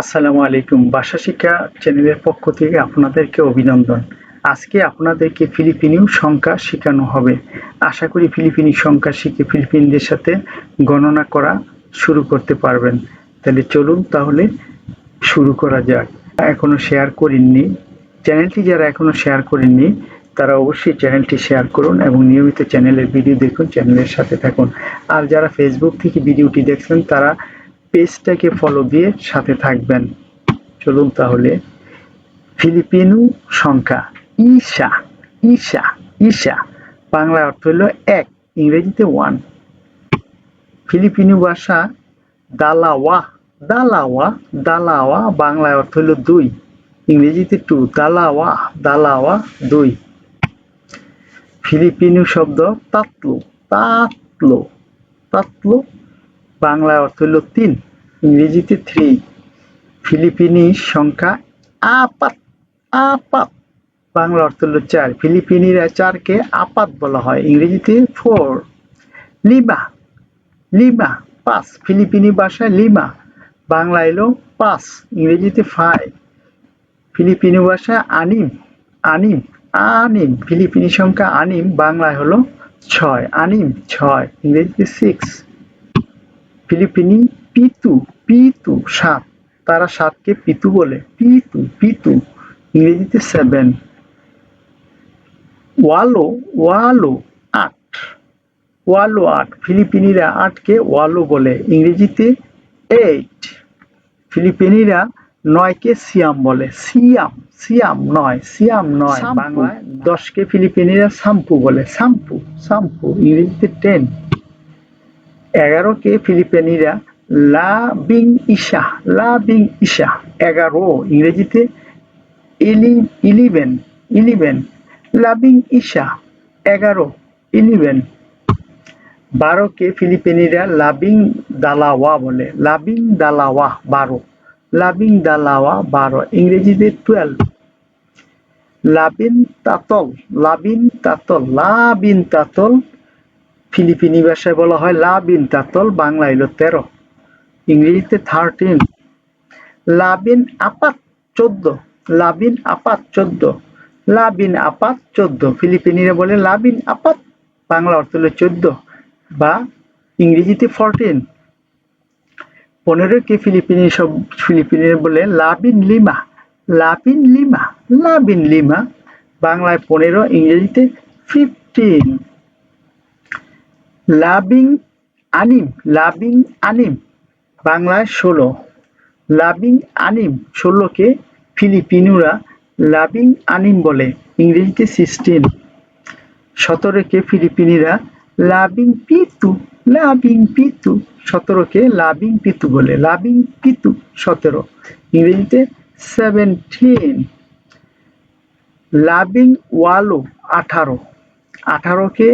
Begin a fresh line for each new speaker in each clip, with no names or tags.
আসসালামু আলাইকুম। ভাষা শিক্ষা চ্যানেলের পক্ষ থেকে আপনাদেরকে অভিনন্দন। আজকে আপনাদেরকে ফিলিপিনিও সংখ্যা শেখানো হবে। আশা করি ফিলিপিনি সংখ্যা শিখে ফিলিপিনদের সাথে গণনা করা শুরু করতে পারবেন। তাহলে চলুন তাহলে শুরু করা যাক। এখনও শেয়ার করেননি। চ্যানেলটি যারা এখনও শেয়ার করেননি, তারা অবশ্যই চ্যানেলটি শেয়ার করুন এবং নিয়মিত চ্যানেলের ভিডিও দেখুন, চ্যানেলের সাথে থাকুন। আর যারা ফেসবুক থেকে ভিডিওটি দেখছেন, তারা পেজটাকে ফলো দিয়ে সাথে থাকবেন। চলুন তাহলে। ফিলিপিনো সংখ্যা, ঈশা ঈশা ঈশা। বাংলা অর্থ হলো এক, ইংরেজিতে ওয়ান ফিলিপিনো ভাষা দালাওয়া দালাওয়া দালাওয়া। বাংলায় অর্থ হলো দুই, ইংরেজিতে টু দালাওয়া দালাওয়া, দুই। ফিলিপিনো শব্দ তাতলো তাতলো তাতলো। বাংলায় অর্থ হলো তিন, ইংরেজিতে থ্রি ফিলিপিনি সংখ্যা আপাত আপাত। বাংলা অর্থ হলো চার, ফিলিপিনিরা চারকে আপাত বলা হয়, ইংরেজিতে ফোর লিমা লিমা, পাঁচ, ফিলিপিনি ভাষায় লিমা, বাংলা এলো পাঁচ, ইংরেজিতে ফাইভ ফিলিপিনি ভাষা আনিম আনিম আনিম, ফিলিপিনি সংখ্যা আনিম, বাংলায় হলো ছয়, আনিম ছয়, ইংরেজিতে সিক্স ফিলিপিনি পিতু পিতু সাত। তারা সাতকে পিতু বলে। পিতু পিতু। ইংরেজিতে সেভেন। ওয়ালো ওয়ালো আট। ওয়ালো আট। ফিলিপিনিরা আটকে ওয়ালো বলে। ইংরেজিতে এইট ফিলিপিনিরা নয়কে সিয়াম বলে। সিয়াম সিয়াম নয় সিয়াম নয়। বাংলায় দশকে ফিলিপিনিরা সাম্পু বলে। সাম্পু সাম্পু। ইংরেজিতে টেন এগারোকে ফিলিপিনিরা লা বিং ইশা লা বিং ইশা এগারো ইংরেজিতে ইলি ইলিভেন ইলিভেন লাবিং ইশা এগারো ইলিভেন বারোকে ফিলিপিনিরা লাবিং দালাওয়া বলে লাবিং দালাওয়া বারো লাবিং দালাওয়া বারো, ইংরেজিতে টুয়েলভ লাবিন তাতল লাবিন তাতল লাবিন তাতল ফিলিপিনি ভাষায় বলা হয় লাবিন তাতল বাংলা হলো তেরো। ইংরেজিতে থার্টিন লাবিন আপাত চোদ্দ। লাবিন আপাত চোদ্দ। লাবিন আপাত চোদ্দ। ফিলিপিনিরা বলে লাবিন আপাত, বাংলা অর্থ হলো চোদ্দ। বা ইংরেজিতে ফোরটিন পনেরো কে ফিলিপিনি সব ফিলিপিনিরা বলে লাবিন লিমা। লাবিন লিমা। লাবিন লিমা। বাংলায় পনেরো, ইংরেজিতে ফিফটিন লাবিং আনিম লাবিং আনিম, বাংলায় ষোলো। লাবিং আনিম ষোলোকে ফিলিপিনোরা লাবিং আনিম বলে, ইংরেজিতে সিক্সটিন সতেরোকে ফিলিপিনিরা লাবিং পিতু লাবিং পিতু, সতেরোকে লাবিং পিতু বলে, লাবিং পিতু, সতেরো। ইংরেজিতে সেভেন্টিন। লাবিং ওয়ালো, আঠারো। আঠারোকে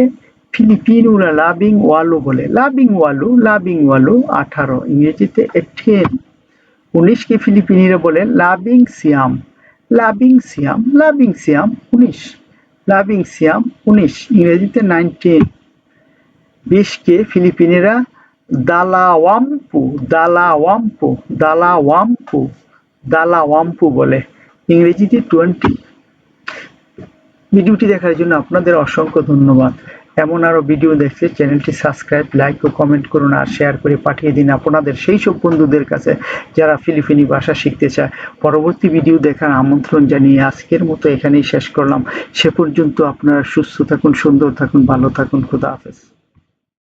ফিলিপিনোরা লাভিং ওয়ালো বলে লাভিং ওয়ালু লাভিং ওয়ালু আঠারো ইংরেজিতে এইটিন উনিশকে ফিলিপিনিরা বলে লাভিং সিয়াম লাভিং সিয়াম লাভিং সিয়াম উনিশ লাভিং সিয়াম উনিশ ইংরেজিতে নাইনটিন বিশকে ফিলিপিনিরা দালাওয়াম্পু দালাওয়াম্পু দালাওয়াম্পু দালাওয়াম্পু বলে ইংরেজিতে টোয়েন্টি ভিডিওটি দেখার জন্য আপনাদের অসংখ্য ধন্যবাদ। এমন আরও ভিডিও দেখতে চ্যানেলটি সাবস্ক্রাইব লাইক ও কমেন্ট করুন আর শেয়ার করে পাঠিয়ে দিন আপনাদের সেই সব বন্ধুদের কাছে যারা ফিলিপিনি ভাষা শিখতে চায়। পরবর্তী ভিডিও দেখার আমন্ত্রণ জানিয়ে আজকের মতো এখানেই শেষ করলাম। সে পর্যন্ত আপনারা সুস্থ থাকুন, সুন্দর থাকুন, ভালো থাকুন, খুদা হাফেজ।